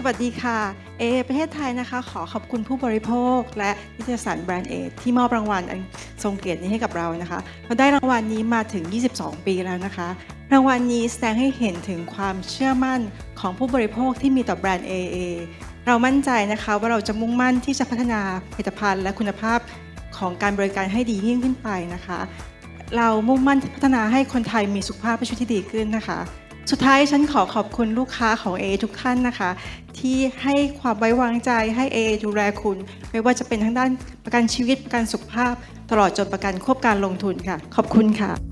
สวัสดีค่ะ เอประเทศไทยนะคะ ขอขอบคุณผู้บริโภค และนิตยสารแบรนด์เอที่มอบรางวัลอันทรงเกียรตินี้ให้กับเรานะคะเราได้รางวัลนี้มาถึง 22 ปีแล้วนะคะ รางวัลนี้แสดงให้เห็นถึงความเชื่อมั่นของผู้บริโภคที่มีต่อแบรนด์ AA เรามั่นใจนะคะว่าเราจะมุ่งมั่นที่จะพัฒนาผลิตภัณฑ์และคุณภาพของการบริการให้ดียิ่งขึ้นไปนะคะ เรามุ่งมั่นพัฒนาให้คนไทยมีสุขภาพและชีวิตที่ดีขึ้นนะคะ สุดท้ายฉันขอขอบคุณลูกค้าของ A ทุกท่านนะคะ ที่ให้ความไว้วางใจให้ A ดูแลคุณ ไม่ว่าจะเป็นทั้งด้านประกันชีวิตประกันสุขภาพ ตลอดจนประกันควบการลงทุนค่ะ ขอบคุณค่ะ